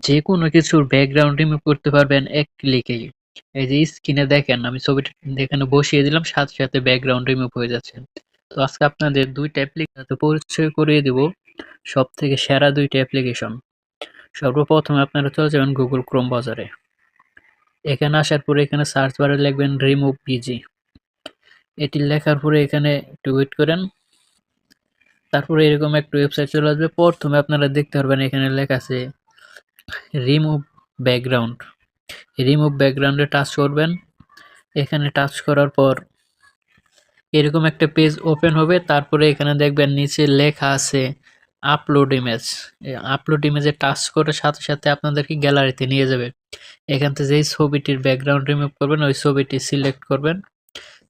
যে কোনো কিছুর ব্যাকগ্রাউন্ড রিমুভ করতে পারবেন এক ক্লিকেই। এই যে স্ক্রিনে দেখেন আমি ছবিটা এখানে বসিয়ে দিলাম সাথে, সাথে ব্যাকগ্রাউন্ড রিমুভ হয়ে যাচ্ছে। তো আজকে আপনাদের ২ টা অ্যাপ্লিকেশন পরিচয় করিয়ে দিব। সবথেকে সেরা দুইটা অ্যাপ্লিকেশন। সর্বপ্রথমে আপনারা চলে যাবেন গুগল ক্রোম বাজারে। এখানে আসার পরে এখানে সার্চ বারে লিখবেন রিমুভ পিজি। এটি লেখার পরে এখানে একটু ওয়েট করেন। তারপরে এরকম একটা ওয়েবসাইট চলে আসবে। প্রথমে আপনারা দেখতে পারবেন এখানে লেখা আছে রিমুভ ব্যাকগ্রাউন্ড। রিমুভ ব্যাকগ্রাউন্ডে টাচ করবেন। এখানে টাচ করার পর এরকম একটা পেজ ওপেন হবে। তারপরে এখানে দেখবেন নিচে লেখা আছে আপলোড ইমেজ। আপলোড ইমেজে টাচ করে সাথে, সাথে আপনাদেরকে গ্যালারিতে নিয়ে যাবে। এখান থেকে যেই ছবিটির ব্যাকগ্রাউন্ড রিমুভ করবেন ওই ছবিটি সিলেক্ট করবেন।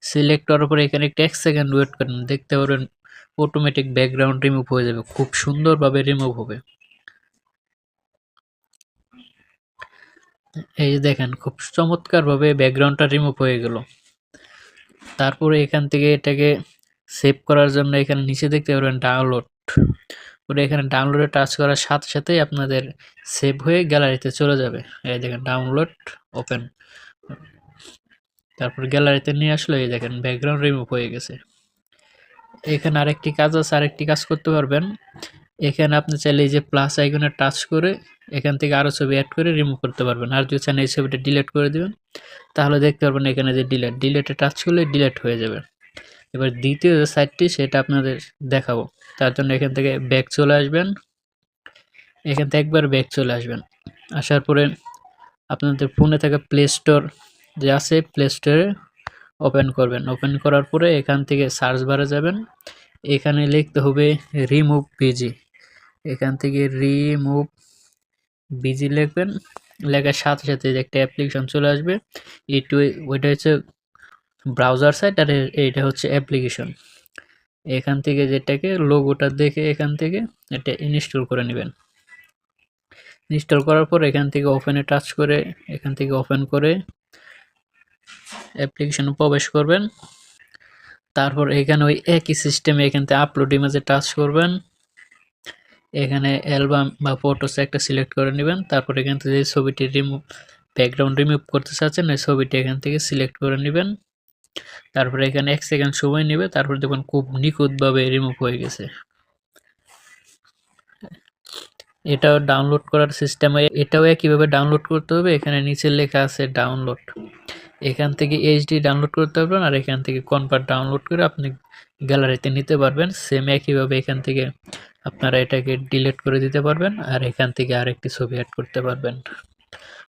সিলেক্ট করার পরে এখানে একটু ১ সেকেন্ড ওয়েট করেন। দেখতে পারবেন অটোমেটিক ব্যাকগ্রাউন্ড রিমুভ হয়ে যাবে। খুব সুন্দরভাবে রিমুভ হবে। এই দেখেন, খুব চমৎকারভাবে ব্যাকগ্রাউন্ডটা রিমুভ হয়ে গেল। তারপরে এখান থেকে এটাকে সেভ করার জন্য এখানে নিচে দেখতে পারবেন ডাউনলোড। পরে এখানে ডাউনলোডে টাচ করার সাথে সাথেই আপনাদের সেভ হয়ে গ্যালারিতে চলে যাবে। এই দেখেন ডাউনলোড ওপেন। তারপর গ্যালারিতে নিয়ে আসলে এই দেখেন ব্যাকগ্রাউন্ড রিমুভ হয়ে গেছে। এখানে আরেকটি কাজ আছে, আরেকটি কাজ করতে পারবেন। এখানে আপনি চাইলে যে প্লাস আইকনে টাচ করে এখান থেকে আরও ছবি অ্যাড করে রিমুভ করতে পারবেন। আর যদি চান এই ছবিটা ডিলেট করে দেবেন, তাহলে দেখতে পারবেন এখানে যে ডিলেট ডিলেটে টাচ করলে ডিলেট হয়ে যাবে। এবার দ্বিতীয় যে সাইটটি সেটা আপনাদের দেখাবো। তার জন্য এখান থেকে ব্যাক চলে আসবেন। এখান থেকে একবার ব্যাক চলে আসবেন। আসার পরে আপনাদের ফোনে থাকা প্লে স্টোর যে আছে প্লে স্টোরে ওপেন করবেন। ওপেন করার পরে এখান থেকে সার্চ বারে যাবেন। এখানে লিখতে হবে রিমুভ পিজি। এখান থেকে রিমুভ বিজি লিখবেন। লেখার সাথে, সাথে একটা অ্যাপ্লিকেশন চলে আসবে। এটু ওইটা হচ্ছে ব্রাউজার সাইট আর এইটা হচ্ছে অ্যাপ্লিকেশন। এখান থেকে যেটাকে লোগোটা দেখে এখান থেকে এটা ইনস্টল করে নেবেন। ইনস্টল করার পর এখান থেকে ওপেনে টাচ করে এখান থেকে ওপেন করে অ্যাপ্লিকেশনে প্রবেশ করবেন। তারপর এখানে ওই একই সিস্টেমে এখান থেকে আপলোড ইমেজে টাচ করবেন। এখানে অ্যালবাম বা ফটোস একটা সিলেক্ট করে নেবেন। তারপর এখান থেকে যে ছবিটি রিমুভ ব্যাকগ্রাউন্ড রিমুভ করতে চাচ্ছেন এই ছবিটি এখান থেকে সিলেক্ট করে নেবেন। তারপরে এখানে এক সেকেন্ড সময় নেবে, তারপর দেখুন খুব নিখুঁতভাবে রিমুভ হয়ে গেছে। এটাও ডাউনলোড করার সিস্টেম এটাও একইভাবে ডাউনলোড করতে হবে। এখানে নিচে লেখা আছে ডাউনলোড। এখান থেকে এইচডি ডাউনলোড করতে পারবেন, আর এখান থেকে কনভার্ট ডাউনলোড করে আপনি গ্যালারিতে নিতে পারবেন। সেম একইভাবে এখান থেকে আপনারা এটাকে ডিলেট করে দিতে পারবেন আর এখান থেকে আরেকটি ছবি অ্যাড করতে পারবেন।